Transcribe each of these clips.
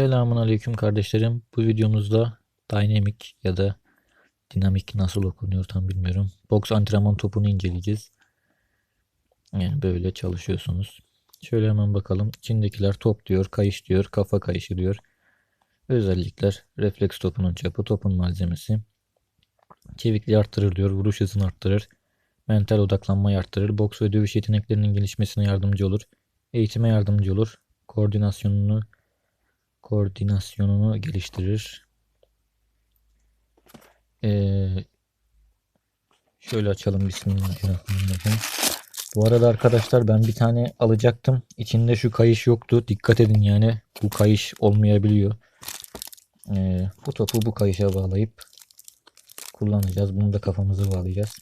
Selamun aleyküm kardeşlerim. Bu videomuzda Dynamic ya da dinamik nasıl okunuyor tam bilmiyorum. Boks antrenman topunu inceleyeceğiz. Yani böyle çalışıyorsunuz. Şöyle hemen bakalım. İçindekiler top diyor, kayış diyor, kafa kayışı diyor. Özellikler refleks topunun çapı, topun malzemesi. Çevikliği arttırır diyor, vuruş hızını arttırır. Mental odaklanmayı arttırır. Boks ve dövüş yeteneklerinin gelişmesine yardımcı olur. Eğitime yardımcı olur. Koordinasyonunu koordinasyonunu geliştirir. Ee, şöyle açalım Bismillahirrahmanirrahim. Bu arada arkadaşlar ben bir tane alacaktım. İçinde şu kayış yoktu. Dikkat edin yani bu kayış olmayabiliyor. Ee, bu topu bu kayışa bağlayıp kullanacağız. Bunu da kafamıza bağlayacağız.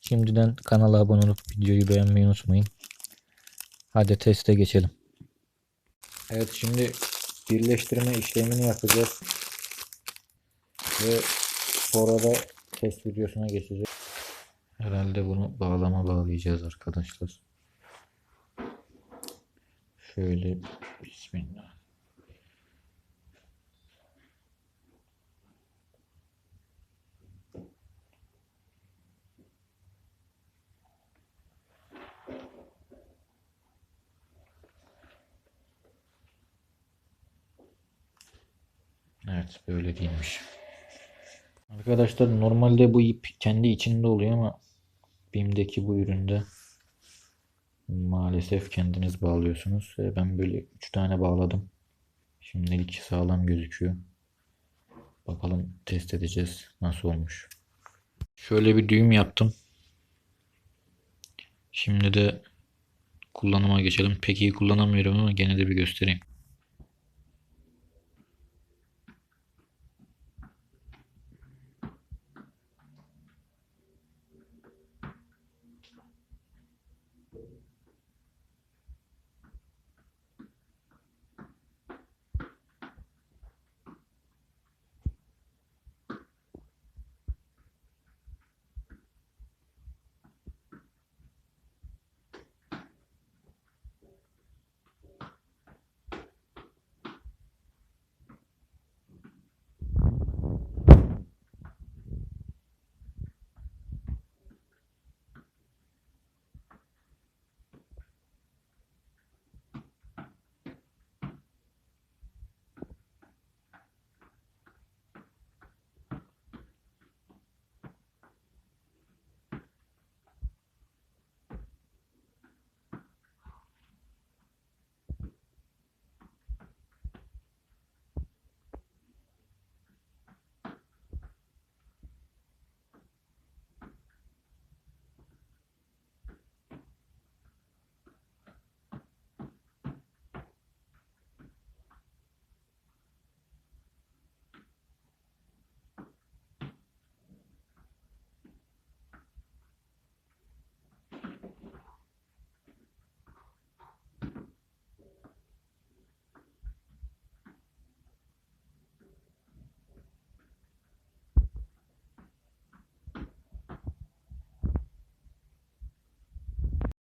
Şimdiden kanala abone olup videoyu beğenmeyi unutmayın. Hadi teste geçelim. Evet şimdi birleştirme işlemini yapacağız. Ve sonra da test videosuna geçeceğiz. Herhalde bunu bağlama bağlayacağız arkadaşlar. Şöyle bismillah. Evet böyle değilmiş. Arkadaşlar normalde bu ip kendi içinde oluyor ama BİM'deki bu üründe maalesef kendiniz bağlıyorsunuz. Ve Ben böyle 3 tane bağladım. Şimdilik sağlam gözüküyor. Bakalım test edeceğiz nasıl olmuş. Şöyle bir düğüm yaptım. Şimdi de kullanıma geçelim. Pek iyi kullanamıyorum ama gene de bir göstereyim.